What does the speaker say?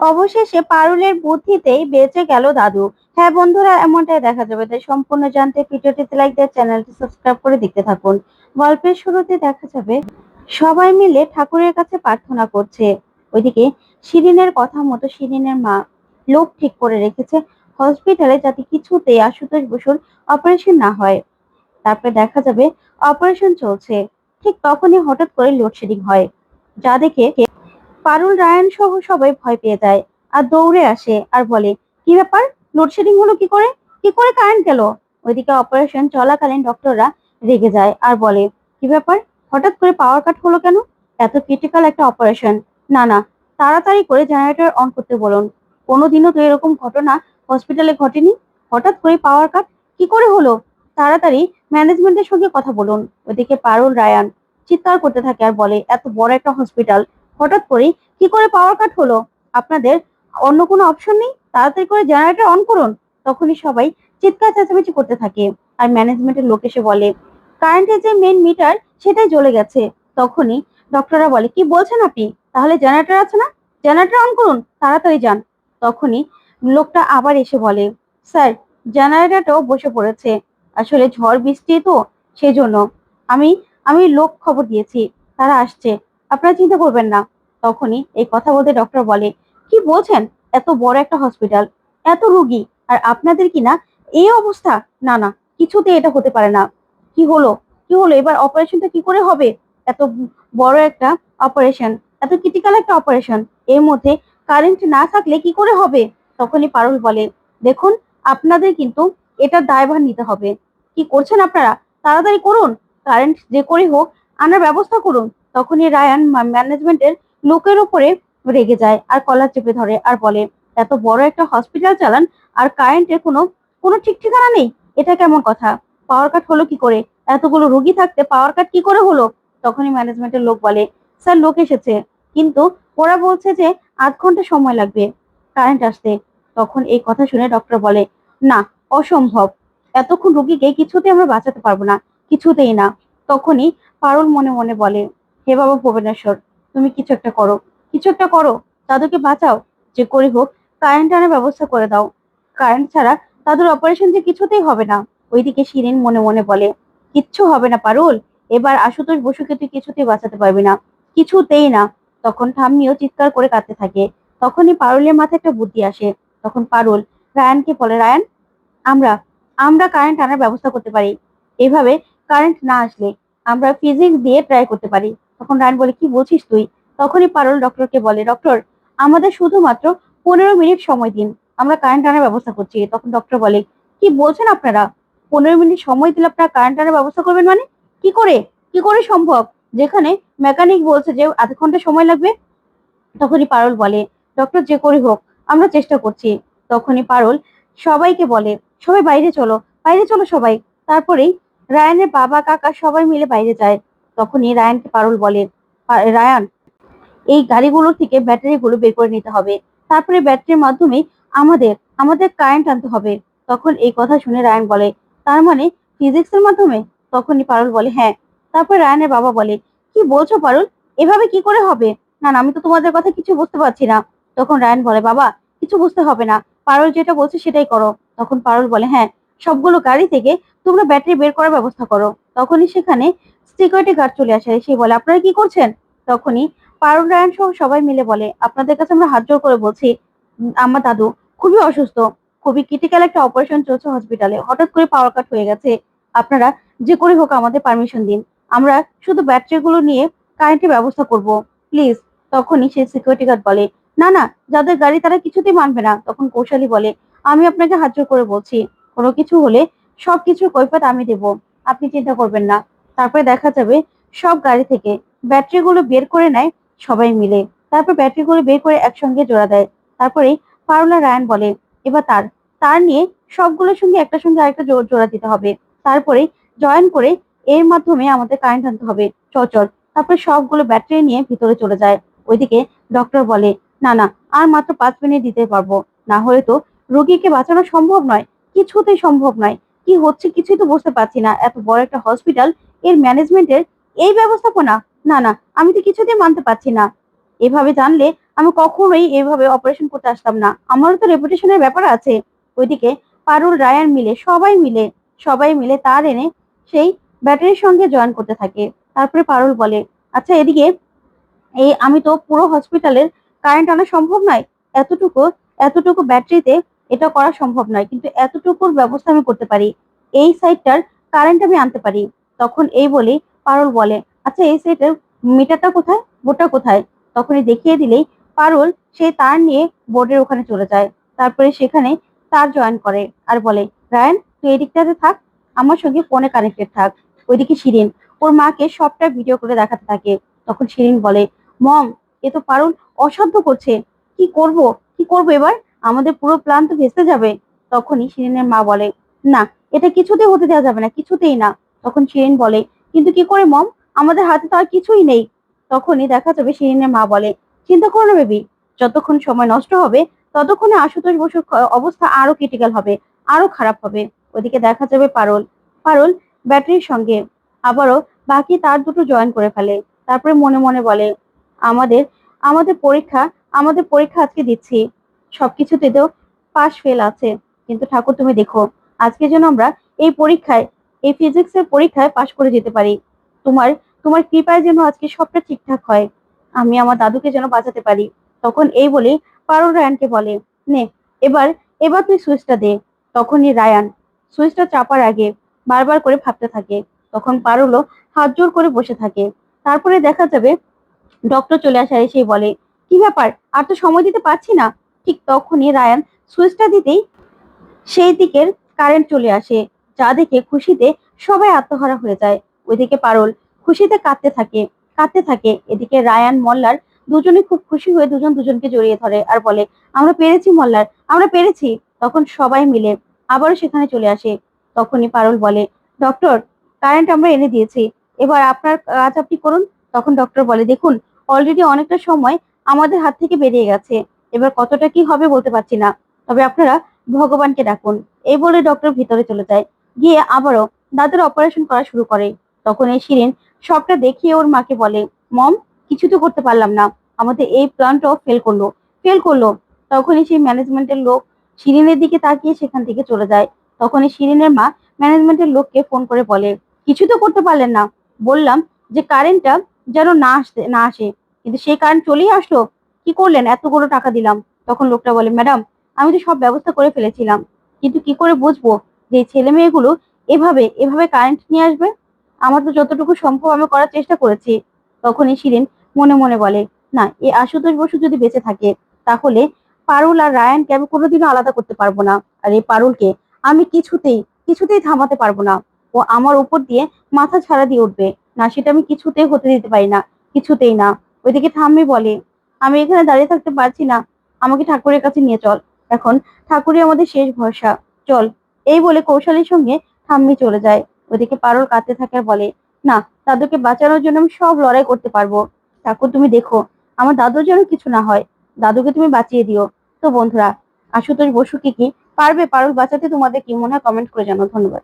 অবশেষে পারুলের বুদ্ধিতেই বেঁচে গেল দাদু। হ্যাঁ বন্ধুরা, এমনটাই দেখা যাবে। তাই সম্পূর্ণ জানতে ভিডিওটিতে লাইক দিয়ে চ্যানেলটি সাবস্ক্রাইব করে দেখতে থাকুন। গল্পের শুরুতে দেখা যাবে, সবাই মিলে ঠাকুরের কাছে প্রার্থনা করছে। ওইদিকে শিরিনের কথা মতো শিরিনের মা লোক ঠিক করে রেখেছে হসপিটালে যাতে কিছুতেই আশুতোষ বসুর অপারেশন না হয়। তারপরে দেখা যাবে অপারেশন চলছে। ঠিক তখনই হঠাৎ করে লোডশেডিং হয়। যা দেখে পারুল রায়ন সহ সবাই ভয় পেয়ে যায়। আর দৌড়ে আসে আর বলে, কি ব্যাপার? লোডশেডিং হলো কি করে? কি করে কারেন্ট গেল? ওইদিকে অপারেশন চলাকালীন ডক্টররা রেগে যায় আর বলে, কি ব্যাপার? হঠাৎ করে পাওয়ার কাট হলো কেন? এত ক্রিটিক্যাল একটা অপারেশন না না, তাড়াতাড়ি করে জেনারেটর অন করতে বলুন। কোনোদিনও তো এরকম ঘটনা হসপিটালে ঘটেনি। হঠাৎ করে পাওয়ার কাট কি করে হলো? তাড়াতাড়ি ম্যানেজমেন্টের সঙ্গে কথা বলুন। ওইদিকে পারুল রায়ান চিৎকার করতে থাকে আর বলে, এত বড় একটা হসপিটাল হঠাৎ করে কি করে পাওয়ার কাট হলো? আপনাদের অন্য কোনো অপশন নেই? তাড়াতাড়ি করে জেনারেটর অন করুন। তখনই সবাই চিৎকার চেঁচামেচি করতে থাকে। আর ম্যানেজমেন্টের লোক এসে বলে কারেন্টের যে মেন মিটার সেটাই জ্বলে গেছে। তখনই ডক্টররা বলে, কি বলছেন আপনি? তাহলে জেনারেটর আছে না? জেনারেটর অন করুন, তাড়াতাড়ি যান। তখনই লোকটা আবার এসে বলে স্যার জেনারেটরটাও বসে পড়েছে। আসলে ঝড় বৃষ্টি তো সেই জন্য আমি আমি লোক খবর দিয়েছি। তারা আসছে। আপনারা চিন্তা করবেন না। তখনই এই কথা বলতে ডক্টর বলে, কি বলছেন? এত বড় একটা হসপিটাল এত রুগী, আর আপনাদের কি না এই অবস্থা? না না কিছুতে এটা হতে পারে না। কি হলো? কি হলো? এবার অপারেশনটা কি করে হবে? এত বড় একটা অপারেশন এত ক্রিটিক্যাল একটা অপারেশন এর মধ্যে কারেন্ট না থাকলে কি করে হবে? তখনই পারুল বলে, দেখুন, আপনাদের কিন্তু এটা দায়ভার নিতে হবে। কি করছেন আপনারা? তাড়াতাড়ি করুন কারেন্ট যে করে হোক, আনার ব্যবস্থা করুন। তখনই রায়ান ম্যানেজমেন্টের লোকের উপরে রেগে যায় আর কলার চেপে ধরে আর বলে, এত বড় একটা হসপিটাল চালান আর কারেন্টের কোনো কোনো ঠিক ঠিকানা নেই? এটা কেমন কথা? পাওয়ার কাট হলো কি করে? এতগুলো রোগী থাকতে পাওয়ার কাট কি করে হলো? তখনই ম্যানেজমেন্টের লোক বলে, স্যার, লোক এসেছে। কিন্তু ওরা বলছে যে আধ ঘণ্টা সময় লাগবে। কারেন্ট আসতে। তখন এই কথা শুনে ডক্টর বলে, না, অসম্ভব। এতক্ষণ রোগীকে কিছুতে আমরা বাঁচাতে পারব না, কিছুতেই না। তখনই পারুল মনে মনে বলে হে বাবা ভুবনেশ্বর, তুমি কিছু একটা করো, কিছু একটা করো। দাদুকে বাঁচাও, যে করি হোক, কারেন্ট আনার ব্যবস্থা করে দাও। কারেন্ট ছাড়া দাদুর অপারেশন যে কিছুতেই হবে না। ওইদিকে শিরিন মনে মনে বলে, কিচ্ছু হবে না পারুল, এবার আশুতোষ বসুকে তুই কিছুতেই বাঁচাতে পারবি না। কিছুতেই না। তখন ঠাম্মিও চিৎকার করে কাঁদতে থাকে। তখনই পারুলের মাথায় একটা বুদ্ধি আসে। তখন পারুল রায়ানকে বলে, রায়ান, আমরা আমরা কারেন্ট আনার ব্যবস্থা করতে পারি। এভাবে কারেন্ট না আসলে আমরা ফিজিক্স দিয়ে ট্রাই করতে পারি। তখন রায়ান বলে, কি বলছিস তুই? তখনই পারুল ডক্টরকে বলে, ডক্টর, আমাদের শুধুমাত্র পনেরো মিনিট সময় দিন। আমরা কারেন্ট আনার ব্যবস্থা করছি। তখন ডক্টর বলে, কি বলছেন আপনারা? পনেরো মিনিট সময় দিলে আপনারা কারেন্ট আনার ব্যবস্থা করবেন মানে? কি করে? কি করে সম্ভব? যেখানে মেকানিক বলছে যে আধ ঘণ্টা সময় লাগবে। তখনই পারুল বলে, ডক্টর, যে করি হোক, আমরা চেষ্টা করছি। তখনই পারুল সবাইকে বলে, সবাই বাইরে চলো বাইরে চলো সবাই। তারপরেই রায়ানের বাবা, কাকা সবাই মিলে বাইরে যায়। তখনই রায়ানকে পারুল বলে রায়ান, এই গাড়িগুলোর থেকে ব্যাটারিগুলো বের করে নিতে হবে। তারপরে ব্যাটারির মাধ্যমে আমাদের আমাদের কারেন্ট আনতে হবে। তখন এই কথা শুনে রায়ান বলে, তার মানে ফিজিক্স এর মাধ্যমে? তখনই পারুল বলে হ্যাঁ। তারপর রায়ানের বাবা বলে, কি বলছো পারুল? এভাবে কি করে হবে? না, আমি তো তোমাদের কথা কিছু বুঝতে পারছি না। তখন রায়ান বলে, বাবা, কিছু বুঝতে হবে না। পারুল যেটা বলছে সেটাই করো। তখন পারুল বলে হ্যাঁ। সবগুলো গাড়ি থেকে তোমরা ব্যাটারি বের করার ব্যবস্থা করো। তখনই সেখানে সিকিউরিটি গার্ড চলে আসে। সে বলে, আপনারা কি করছেন? তখনই পারুল রায়ান সহ সবাই মিলে বলে, আপনাদের কাছে আমরা হাত জোর করে বলছি আমার দাদু খুবই অসুস্থ, খুবই ক্রিটিক্যাল একটা অপারেশন চলছে হসপিটালে হঠাৎ করে পাওয়ার কাট হয়ে গেছে। আপনারা যে করে হোক আমাদের পারমিশন দিন। আমরা শুধু ব্যাটারি গুলো নিয়ে কারেন্টের ব্যবস্থা করব। প্লিজ তখনই সে সিকিউরিটি গার্ড বলে, না না, যাদের গাড়ি তারা কিছুতেই মানবে না। তখন কৌশালী বলে, আমি আপনাকে হাত জোর করে বলছি কোনো কিছু হলে সবকিছু কৈফত আমি দেব। আপনি চিন্তা করবেন না। তারপরে দেখা যাবে সব গাড়ি থেকে ব্যাটারি গুলো বের করে নেয় সবাই মিলে। তারপর ব্যাটারি গুলো বের করে একসঙ্গে জোড়া দেয়। তারপরে পারুলা রায়ান বলে, এবার তার। তার নিয়ে সবগুলোর সঙ্গে একটা সঙ্গে আরেকটা জোড়া দিতে হবে। তারপরে জয়েন করে এর মাধ্যমে আমাদের কারেন্ট আনতে হবে। চল তারপরে সবগুলো ব্যাটারি নিয়ে ভিতরে চলে যায়। ওইদিকে ডক্টর বলে, না না, আর মাত্র পাঁচ মিনিট দিতে পারব। না হলে তো রোগীকে বাঁচানো সম্ভব নয়। কিছুতেই সম্ভব নয়। কি হচ্ছে কিছুই তো বুঝতে পারছি না। এত বড় একটা হসপিটাল এর ম্যানেজমেন্টের এই ব্যবস্থাপনা? না না, আমি তো কিছুতেই মানতে পারছি না। এভাবে জানলে আমি কখনোই এভাবে অপারেশন করতে আসতাম না। আমারও তো রেপুটেশনের ব্যাপার আছে। ওইদিকে পারুল, রায়ান মিলে, সবাই মিলে সবাই মিলে তার এনে সেই ব্যাটারির সঙ্গে জয়েন করতে থাকে। তারপরে পারুল বলে আচ্ছা এদিকে এই আমি তো পুরো হসপিটালের কারেন্ট আনা সম্ভব নয়। এতটুকু এতটুকু ব্যাটারিতে এটা করা সম্ভব নয়, কিন্তু এতটুকুর ব্যবস্থা আমি করতে পারি। এই সাইডটার কারেন্ট আমি আনতে পারি। তখন এই বলে পারুল বলে আচ্ছা এই সাইডের মিটারটা কোথায়? বোর্ডটা কোথায়? তখনই দেখিয়ে দিলেই পারুল সে তার নিয়ে বোর্ডের ওখানে চলে যায়। তারপরে সেখানে তার জয়েন করে আর বলে, রায়ন, তুই এই দিকটাতে থাক, আমার সঙ্গে ফোনে কানেক্টেড থাক, ওইদিকে শিরিন, ওর মাকে সবটা ভিডিও করে দেখাতে থাকে। তখন শিরিন বলে, মম, এ তো পারুল অসাধ্য করছে, কি করব কি করব এবার? আমাদের পুরো প্ল্যান তো ভেস্তে যাবে। তখনই শিরিনের মা বলে, না, এটা কিছুতেই হতে দেওয়া যাবে না, কিছুতেই না। তখন শিরিন বলে, কিন্তু কি করে, মম? আমাদের হাতে তো আর কিছুই নেই। তখনই দেখা যাবে শিরিনের মা বলে, চিন্তা করো না, বেবি। যতক্ষণ সময় নষ্ট হবে, ততক্ষণে আশুতোষ বসুর অবস্থা আরও ক্রিটিক্যাল হবে, আরও খারাপ হবে। ওদিকে দেখা যাবে পারল। পারল ব্যাটারির সঙ্গে আবারও বাকি তার দুটো জয়েন করে ফেলে। তারপরে মনে মনে বলে, আমাদের আমাদের পরীক্ষা আমাদের পরীক্ষা আজকে দিচ্ছি। সবকিছুতে তো পাস ফেল আছে। কিন্তু ঠাকুর, তুমি দেখো আজকে যেন আমরা এই পরীক্ষায়, এই ফিজিক্সের পরীক্ষায় পাশ করে যেতে পারি। তোমার তোমার কৃপায় যেন আজকে সবটা ঠিকঠাক হয়। আমি আমার দাদুকে যেন বাঁচাতে পারি। তখন এই বলে পারুল রায়ানকে বলে, নে, এবার এবার তুই সুইচটা দে। তখনই রায়ান সুইচটা চাপার আগে বারবার করে ভাবতে থাকে। তখন পারুলও হাত জোর করে বসে থাকে। তারপরে দেখা যাবে ডক্টর চলে আসার এসেই বলে, কি ব্যাপার? আর তো সময় দিতে পারছি না। ঠিক তখনই রায়ান সুইচটা দিতেই সেই দিকের কারেন্ট চলে আসে, যা দেখে খুশিতে সবাই আত্মহারা হয়ে যায়। ওইদিকে পারুল খুশিতে কাঁদতে থাকে কাঁদতে থাকে। এদিকে রায়ান, মল্লার দুজনে খুব খুশি হয়ে দুজন দুজনকে জড়িয়ে ধরে আর বলে, আমরা পেরেছি মল্লার, আমরা পেরেছি। তখন সবাই মিলে আবারও সেখানে চলে আসে। তখনই পারুল বলে, ডক্টর কারেন্ট আমরা এনে দিয়েছি। এবার আপনার কাজ আপনি করুন। তখন ডক্টর বলে, দেখুন অলরেডি অনেকটা সময় আমাদের হাত থেকে বেরিয়ে গেছে। এবার কতটা কি হবে বলতে পারছি না। তবে আপনারা ভগবানকে ডাকুন। এই বলে ডক্টর ভিতরে চলে যায়। গিয়ে আবারও দাদার অপারেশন করা শুরু করে। তখন এই শিরিন সবটা দেখিয়ে ওর মাকে বলে, মম, কিছু তো করতে পারলাম না। আমাদের এই প্ল্যানটাও ফেল করল। ফেল করল। তখনই সেই ম্যানেজমেন্টের লোক শিরিনের দিকে তাকিয়ে সেখান থেকে চলে যায়। তখনই শিরিনের মা ম্যানেজমেন্টের লোককে ফোন করে বলে, কিছু তো করতে পারলেন না। বললাম যে কারেন্টটা যেন না আসতে, না আসে। কিন্তু সেই কারেন্ট চলেই আসলো। কি করলেন? এতগুলো টাকা দিলাম। তখন লোকটা বলে, ম্যাডাম, আমি তো সব ব্যবস্থা করে ফেলেছিলাম। কিন্তু কি করে বুঝব যে ছেলে মেয়েগুলো এভাবে এভাবে কারেন্ট নিয়ে আসবে? আমার তো যতটুকু সম্ভব আমি করার চেষ্টা করেছি। তখনই শিরিন মনে মনে বলে, না এই আশুতোষ বসু যদি বেঁচে থাকে, তাহলে পারুল আর রায়ানকে আমি কোনোদিনও আলাদা করতে পারব না। আর এই পারুলকে আমি কিছুতেই কিছুতেই থামাতে পারব না। ও আমার উপর দিয়ে মাথা ছাড়া দিয়ে উঠবে। না, সেটা আমি কিছুতেই হতে দিতে পারি না। কিছুতেই না। ওইদিকে ঠাম্মি বলে আমি এখানে দাঁড়িয়ে থাকতে পারছি না। আমাকে ঠাকুরের কাছে নিয়ে চল। এখন ঠাকুরই আমাদের শেষ ভরসা। চল। এই বলে কৌশলের সঙ্গে ঠাম্মি চলে যায়। ওদিকে পারুল কাঁদতে থাকে বলে, না, দাদুকে বাঁচানোর জন্য আমি সব লড়াই করতে পারব। ঠাকুর, তুমি দেখো, আমার দাদুর যেন কিছু না হয়। দাদুকে তুমি বাঁচিয়ে দিও। তো বন্ধুরা, আশুতোষ বসুকে কি পারবে? পারুল বাঁচাতে তোমাদের কি মনে হয় কমেন্ট করে জানাও। ধন্যবাদ।